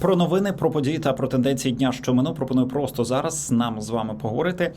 Про новини, про події та про тенденції дня, що минув, пропоную просто зараз нам з вами поговорити.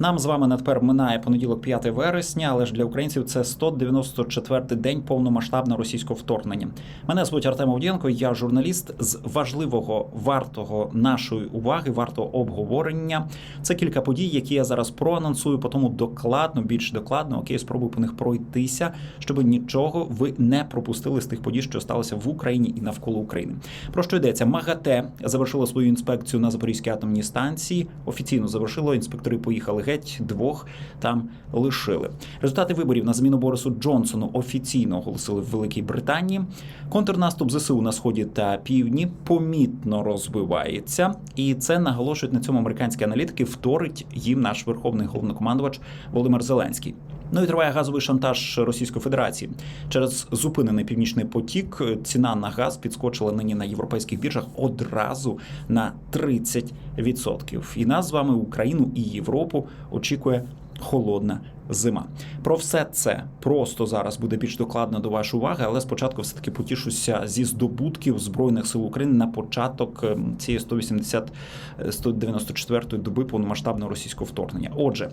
Нам з вами на тепер минає понеділок, 5 вересня, але ж для українців це 194-й день повномасштабного російського вторгнення. Мене звуть Артем Овдієнко, я журналіст з важливого, вартого нашої уваги, вартого обговорення. Це кілька подій, які я зараз проанонсую, потім докладно, більш докладно, окей, спробую по них пройтися, щоб нічого ви не пропустили з тих подій, що сталося в Україні і навколо України. Про що йдеться? МАГАТЕ завершило свою інспекцію на Запорізькій атомній станції. Офіційно завершило. Інспектори поїхали геть, двох там лишили. Результати виборів на зміну Борису Джонсону офіційно оголосили в Великій Британії. Контрнаступ ЗСУ на сході та півдні помітно розвивається, і це наголошують на цьому американські аналітики. Вторить їм наш верховний головнокомандувач Володимир Зеленський. Ну і триває газовий шантаж Російської Федерації через зупинений північний потік. Ціна на газ підскочила нині на європейських біржах одразу на 30%. І нас з вами Україну і Європу очікує холодна зима. Про все це просто зараз буде більш докладно до вашої уваги, але спочатку все таки потішуся зі здобутків збройних сил України на початок ем, цієї 180 194-ї доби повномасштабного російського вторгнення. Отже,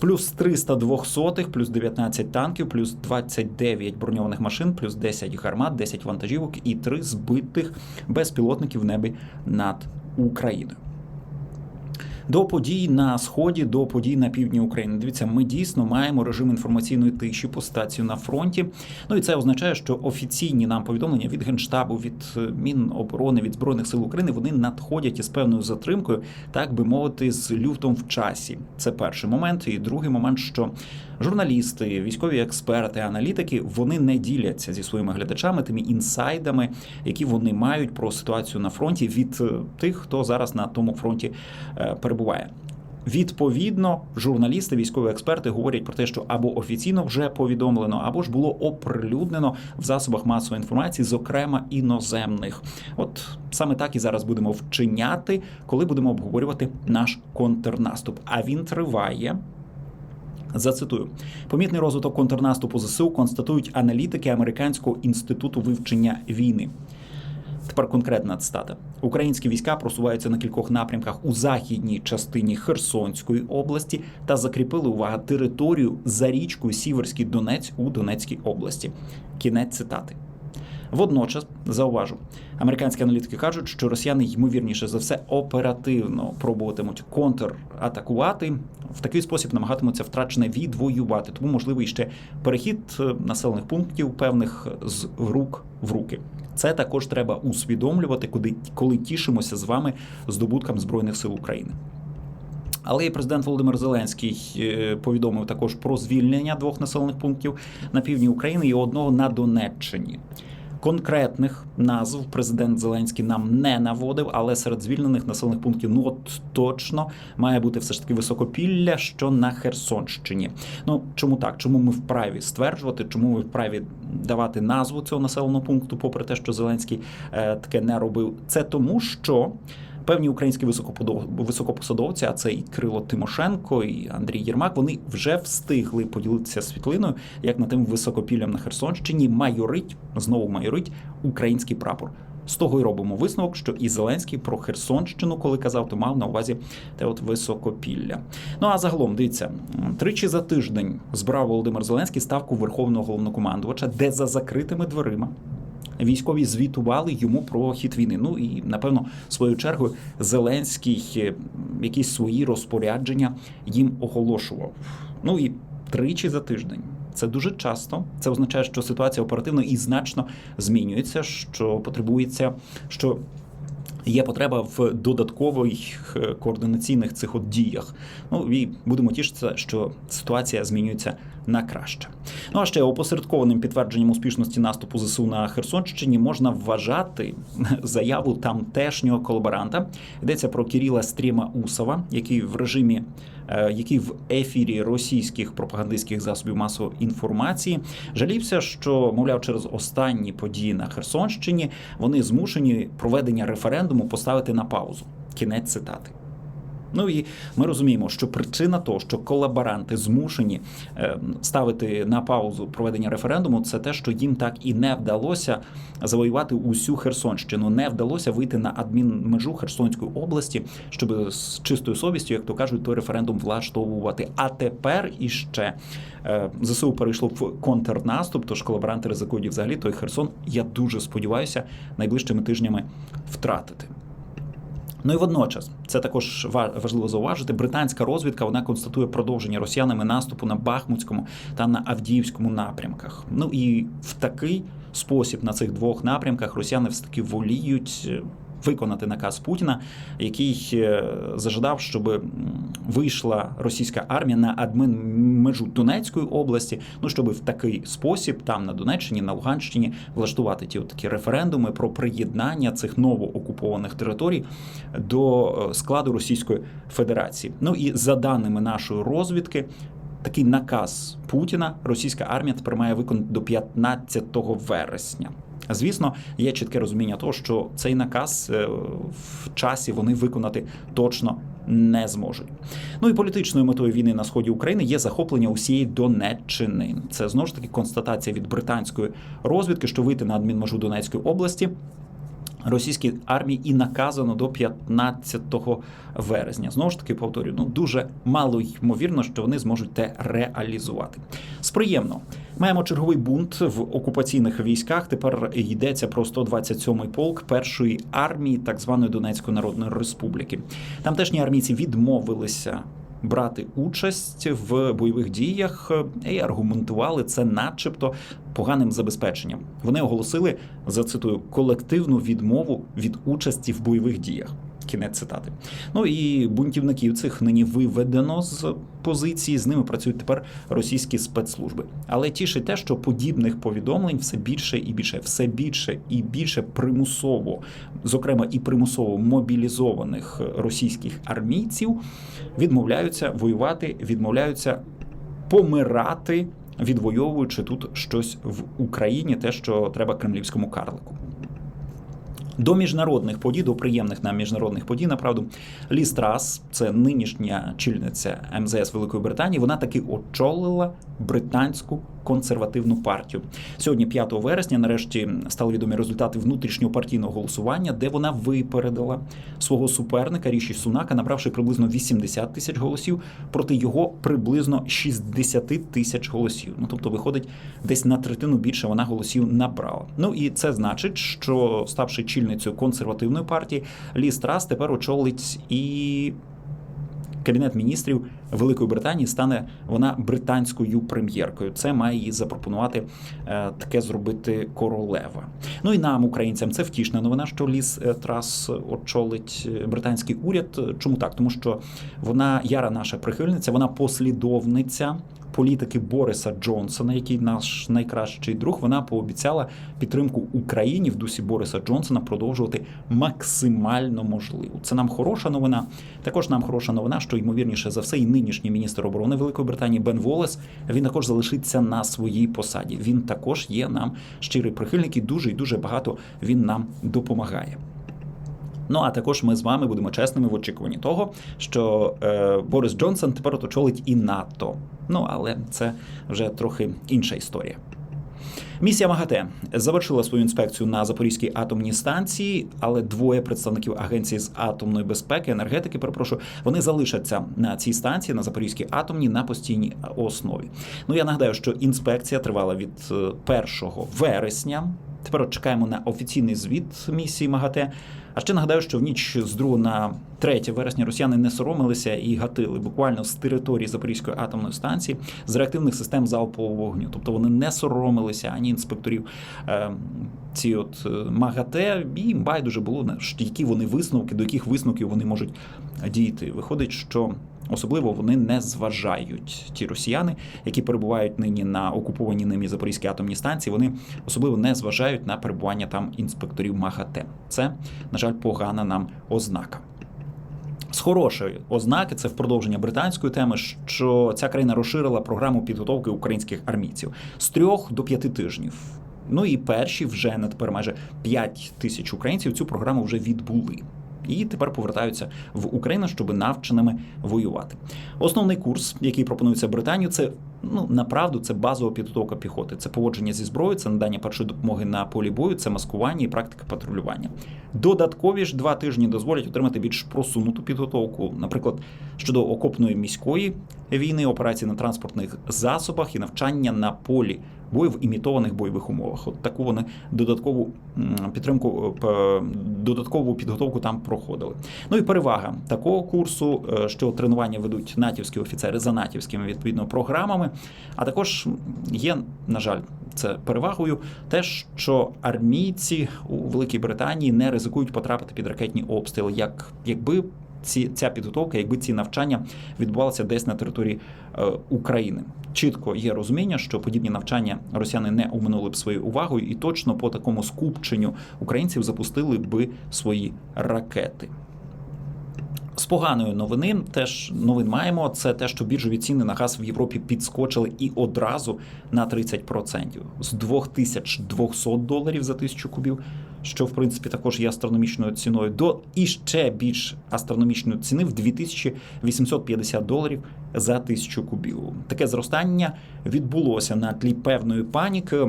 плюс 300 двохсотих, плюс 19 танків, плюс 29 броньованих машин, плюс 10 гармат, 10 вантажівок і 3 збитих безпілотників в небі над Україною. До подій на сході, до подій на півдні України. Дивіться, ми дійсно маємо режим інформаційної тиші по стацію на фронті. Ну і це означає, що офіційні нам повідомлення від генштабу, від е, Міноборони, від збройних сил України вони надходять із певною затримкою, так би мовити, з люфтом в часі. Це перший момент. І другий момент, що журналісти, військові експерти, аналітики вони не діляться зі своїми глядачами тими інсайдами, які вони мають про ситуацію на фронті від е, тих, хто зараз на тому фронті е, перебуває. Відповідно, журналісти, військові експерти говорять про те, що або офіційно вже повідомлено, або ж було оприлюднено в засобах масової інформації, зокрема іноземних. От саме так і зараз будемо вчиняти, коли будемо обговорювати наш контрнаступ. А він триває. Зацитую, помітний розвиток контрнаступу ЗСУ констатують аналітики Американського інституту вивчення війни. Тепер конкретна цитата. Українські війська просуваються на кількох напрямках у західній частині Херсонської області та закріпили увага територію за річкою Сіверський Донець у Донецькій області. Кінець цитати. Водночас зауважу, американські аналітики кажуть, що росіяни ймовірніше за все оперативно пробуватимуть контратакувати в такий спосіб намагатимуться втрачене відвоювати. Тому можливий ще перехід е, населених пунктів певних з рук в руки. Це також треба усвідомлювати, куди коли тішимося з вами здобуткам збройних сил України. Але і президент Володимир Зеленський е, повідомив також про звільнення двох населених пунктів на півдні України і одного на Донеччині. Конкретних назв президент Зеленський нам не наводив, але серед звільнених населених пунктів ну от точно має бути все ж таки високопілля, що на Херсонщині. Ну чому так? Чому ми вправі стверджувати? Чому ми вправі давати назву цього населеного пункту, попри те, що Зеленський е, таке не робив? Це тому, що. Певні українські високопосадовці, а це і Крило Тимошенко, і Андрій Єрмак. Вони вже встигли поділитися світлиною, як на тим високопіллям на Херсонщині майорить знову майорить український прапор. З того й робимо висновок, що і Зеленський про Херсонщину, коли казав, то мав на увазі те от високопілля. Ну а загалом дивіться, тричі за тиждень збрав Володимир Зеленський ставку верховного головнокомандувача, де за закритими дверима військові звітували йому про хід війни. Ну і напевно, свою чергу, Зеленський якісь свої розпорядження їм оголошував. Ну і тричі за тиждень. Це дуже часто. Це означає, що ситуація оперативно і значно змінюється, що потребується, що є потреба в додаткових координаційних цих от діях. Ну і будемо тішитися, що ситуація змінюється на краще. Ну а ще опосередкованим підтвердженням успішності наступу ЗСУ на Херсонщині можна вважати заяву тамтешнього колаборанта. Йдеться про Кіріла Стріма Усова, який в режимі. Який в ефірі російських пропагандистських засобів масової інформації жалівся, що мовляв, через останні події на Херсонщині вони змушені проведення референдуму поставити на паузу. Кінець цитати. Ну і ми розуміємо, що причина того, що колаборанти змушені е, ставити на паузу проведення референдуму, це те, що їм так і не вдалося завоювати усю Херсонщину, не вдалося вийти на адмінмежу Херсонської області, щоб з чистою совістю, як то кажуть, той референдум влаштовувати. А тепер іще е, ЗСУ перейшло в контрнаступ, тож колаборанти ризикують взагалі той Херсон. Я дуже сподіваюся найближчими тижнями втратити. Ну і водночас це також ва- важливо зауважити. Британська розвідка вона констатує продовження росіянами наступу на Бахмутському та на Авдіївському напрямках. Ну і в такий спосіб на цих двох напрямках росіяни все таки воліють. Виконати наказ Путіна, який е, зажадав, щоб вийшла російська армія на адмінмежу Донецької області. Ну щоб в такий спосіб там на Донеччині, на Луганщині влаштувати ті такі референдуми про приєднання цих новоокупованих територій до е, складу Російської Федерації. Ну і за даними нашої розвідки. Такий наказ Путіна російська армія тепер має виконати до 15 вересня. Звісно, є чітке розуміння того, що цей наказ е, в часі вони виконати точно не зможуть. Ну і політичною метою війни на сході України є захоплення усієї Донеччини. Це знову ж таки констатація від британської розвідки, що вийти на адмінмежу Донецької області російській армії і наказано до 15 вересня. Знову ж таки, повторюю, ну дуже мало ймовірно, що вони зможуть те реалізувати. Сприємно. Маємо черговий бунт в окупаційних військах. Тепер йдеться про 127-й полк першої армії так званої Донецької Народної Республіки. Тамтешні армійці відмовилися. Брати участь в бойових діях і аргументували це, начебто, поганим забезпеченням. Вони оголосили зацитую колективну відмову від участі в бойових діях. Кінець цитати. Ну і бунтівників цих нині виведено з позиції. З ними працюють тепер російські спецслужби. Але тішить те, що подібних повідомлень все більше і більше, все більше і більше примусово, зокрема і примусово мобілізованих російських армійців, відмовляються воювати, відмовляються помирати, відвоюючи тут щось в Україні, те, що треба кремлівському карлику. До міжнародних подій, до приємних нам міжнародних подій, направду, Ліз Трас, це нинішня чільниця МЗС Великої Британії, вона таки очолила британську консервативну партію. Сьогодні, 5 вересня, нарешті стали відомі результати внутрішнього партійного голосування, де вона випередила свого суперника Ріші Сунака, набравши приблизно 80 тисяч голосів проти його приблизно 60 тисяч голосів. Ну тобто, виходить, десь на третину більше вона голосів набрала. Ну і це значить, що ставши чільницею консервативної партії, Ліз Трас тепер очолить і Кабінет міністрів Великої Британії стане вона британською прем'єркою. Це має їй запропонувати е, таке зробити королева. Ну і нам, українцям, це втішна новина, що Ліз е, Трас очолить е, британський уряд. Чому так? Тому що вона яра наша прихильниця, вона послідовниця. Політики Бориса Джонсона, який наш найкращий друг, вона пообіцяла підтримку Україні в дусі Бориса Джонсона продовжувати максимально можливо. Це нам хороша новина. Також нам хороша новина, що ймовірніше за все, і нинішній міністр оборони Великої Британії Бен Волес він також залишиться на своїй посаді. Він також є нам щирий прихильник і дуже і дуже багато він нам допомагає. Ну а також ми з вами будемо чесними в очікуванні того, що е, Борис Джонсон тепер от очолить і НАТО. Ну але це вже трохи інша історія. Місія МАГАТЕ завершила свою інспекцію на Запорізькій атомній станції, але двоє представників агенції з атомної безпеки, енергетики, перепрошую, вони залишаться на цій станції на Запорізькій атомній на постійній основі. Ну я нагадаю, що інспекція тривала від е, 1 вересня. Тепер чекаємо на офіційний звіт місії МАГАТЕ. А ще нагадаю, що в ніч з 2 на 3 вересня росіяни не соромилися і гатили буквально з території Запорізької атомної станції з реактивних систем залпового вогню. Тобто вони не соромилися ані інспекторів е, ці от е, МАГАТЕ, і байдуже було на які вони висновки, до яких висновків вони можуть дійти. Виходить, що Особливо вони не зважають ті росіяни, які перебувають нині на окупованій ними Запорізькій атомній станції. Вони особливо не зважають на перебування там інспекторів МАГАТЕ. Це, на жаль, погана нам ознака. З хорошої ознаки це в продовження британської теми, що ця країна розширила програму підготовки українських армійців з трьох до п'яти тижнів. Ну і перші вже на тепер майже 5 тисяч українців цю програму вже відбули. І тепер повертаються в Україну, щоб навченими воювати. Основний курс, який пропонується Британію, це ну направду це базова підготовка піхоти. Це поводження зі зброєю, це надання першої допомоги на полі бою, це маскування і практика патрулювання. Додаткові ж два тижні дозволять отримати більш просунуту підготовку, наприклад, щодо окопної міської війни, операцій на транспортних засобах і навчання на полі бою в імітованих бойових умовах. От таку вони додаткову підтримку, е, додаткову підготовку там проходили. Ну і перевага такого курсу, е, що тренування ведуть натівські офіцери за натівськими відповідно програмами. А також є, на жаль, це перевагою те, що армійці у Великій Британії не ризикують потрапити під ракетні обстріли, як якби. Ці ця підготовка, якби ці навчання відбувалися десь на території е, України, чітко є розуміння, що подібні навчання росіяни не оминули б своєю увагою, і точно по такому скупченню українців запустили би свої ракети. З поганої новини теж новин маємо. Це те, що біржові ціни на газ в Європі підскочили і одразу на 30%. з 2200 доларів за тисячу кубів, що в принципі також є астрономічною ціною, до і ще більш астрономічної ціни в 2850 доларів за тисячу кубів. Таке зростання відбулося на тлі певної паніки.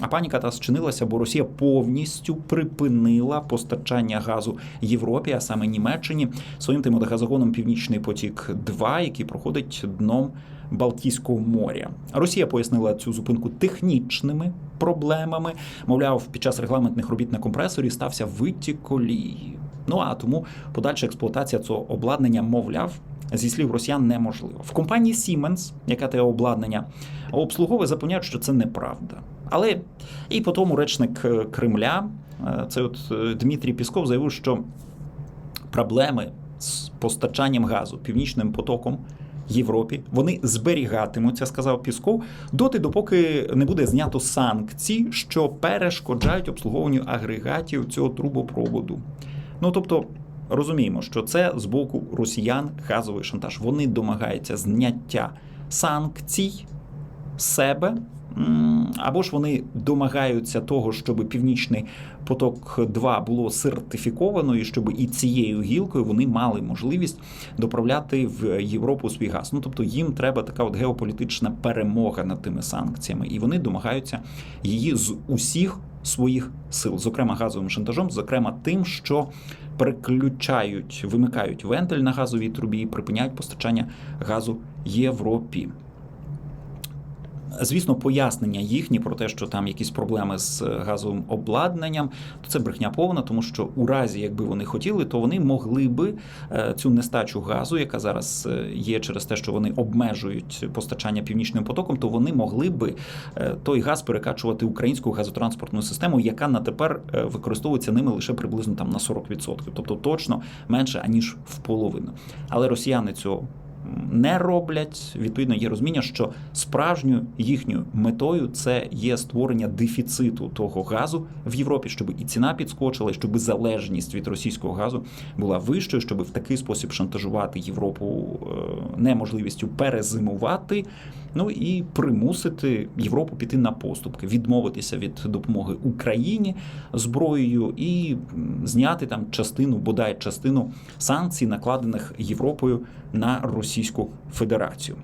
А паніка та зчинилася, бо Росія повністю припинила постачання газу Європі, а саме Німеччині, своїм тим газогоном Північний потік 2 який проходить дном Балтійського моря. Росія пояснила цю зупинку технічними проблемами. Мовляв, під час регламентних робіт на компресорі стався витік олії. Ну а тому подальша експлуатація цього обладнання, мовляв, зі слів росіян неможливо. В компанії Siemens, яка те обладнання обслуговує, запевняють, що це неправда. Але і по тому речник е, Кремля, е, це от е, Дмитрій Пісков, заявив, що проблеми з постачанням газу північним потоком. Європі вони зберігатимуться, сказав Пісков, доти, допоки не буде знято санкцій, що перешкоджають обслуговуванню агрегатів цього трубопроводу. Ну тобто розуміємо, що це з боку росіян газовий шантаж. Вони домагаються зняття санкцій себе. Або ж вони домагаються того, щоб північний поток 2 було сертифіковано, і щоб і цією гілкою вони мали можливість доправляти в Європу свій газ. Ну тобто їм треба така от геополітична перемога над тими санкціями, і вони домагаються її з усіх своїх сил, зокрема газовим шантажом, зокрема тим, що переключають, вимикають вентиль на газовій трубі і припиняють постачання газу Європі. Звісно, пояснення їхні про те, що там якісь проблеми з газовим обладнанням, то це брехня повна, тому що у разі, якби вони хотіли, то вони могли би е, цю нестачу газу, яка зараз е, є через те, що вони обмежують постачання північним потоком, то вони могли би е, той газ перекачувати українську газотранспортну систему, яка на тепер е, використовується ними лише приблизно там на 40%, тобто точно менше аніж в половину. Але росіяни цього не роблять. Відповідно, є розуміння, що справжньою їхньою метою це є створення дефіциту того газу в Європі, щоб і ціна підскочила, щоб залежність від російського газу була вищою, щоб в такий спосіб шантажувати Європу е, неможливістю перезимувати. Ну і примусити Європу піти на поступки, відмовитися від допомоги Україні зброєю і зняти там частину, бодай частину санкцій, накладених Європою на Російську Федерацію.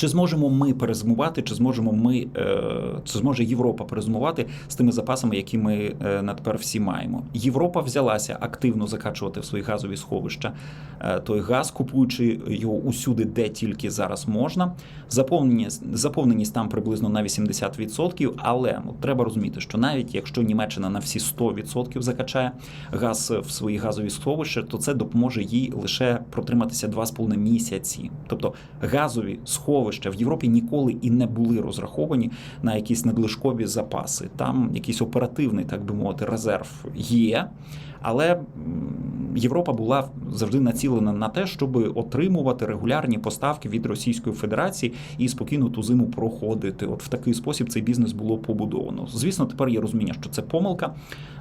Чи зможемо ми перезимувати, чи зможемо ми, е, чи зможе Європа перезимувати з тими запасами, які ми е, на тепер всі маємо? Європа взялася активно закачувати в свої газові сховища е, той газ, купуючи його усюди, де тільки зараз можна. Заповненість, заповненість там приблизно на 80%, але ну, треба розуміти, що навіть якщо Німеччина на всі 100% закачає газ в свої газові сховища, то це допоможе їй лише протриматися 2,5 місяці. Тобто газові сховища в Європі ніколи і не були розраховані на якісь надлишкові запаси. Там якийсь оперативний, так би мовити, резерв є. Але Європа була завжди націлена на те, щоб отримувати регулярні поставки від Російської Федерації і спокійно ту зиму проходити. От в такий спосіб цей бізнес було побудовано. Звісно, тепер є розуміння, що це помилка.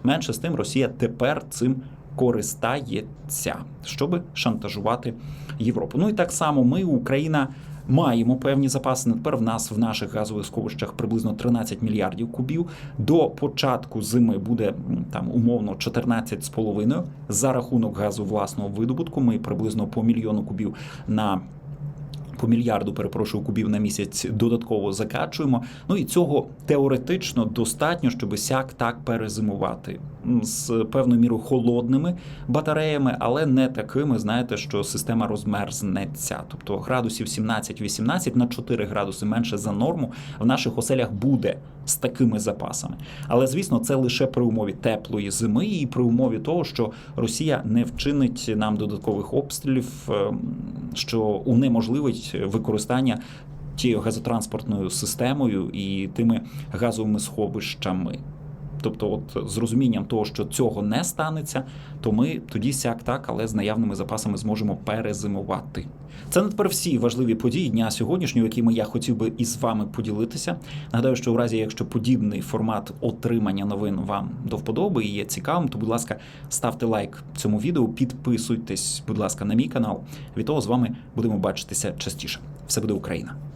Менше з тим, Росія тепер цим користається, щоб шантажувати Європу. Ну і так само ми, Україна. Маємо певні запаси. Тепер в нас в наших газових сховищах приблизно 13 мільярдів кубів. До початку зими буде там умовно 14,5. За рахунок газу власного видобутку ми приблизно по мільйону кубів на по мільярду, перепрошую, кубів на місяць додатково закачуємо. Ну і цього теоретично достатньо, щоб сяк так перезимувати з певною мірою холодними батареями, але не такими, знаєте, що система розмерзнеться. Тобто градусів 17-18 на 4 градуси менше за норму в наших оселях буде з такими запасами. Але звісно, це лише при умові теплої зими і при умові того, що Росія не вчинить нам додаткових обстрілів, ем, що унеможливить використання тією газотранспортною системою і тими газовими сховищами. Тобто, от з розумінням того, що цього не станеться, то ми тоді сяк так, але з наявними запасами зможемо перезимувати. Це не тепер всі важливі події дня сьогоднішнього, якими я хотів би із вами поділитися. Нагадаю, що у разі, якщо подібний формат отримання новин вам до вподоби і є цікавим, то будь ласка, ставте лайк цьому відео, підписуйтесь, будь ласка, на мій канал. Від того з вами будемо бачитися частіше. Все буде Україна!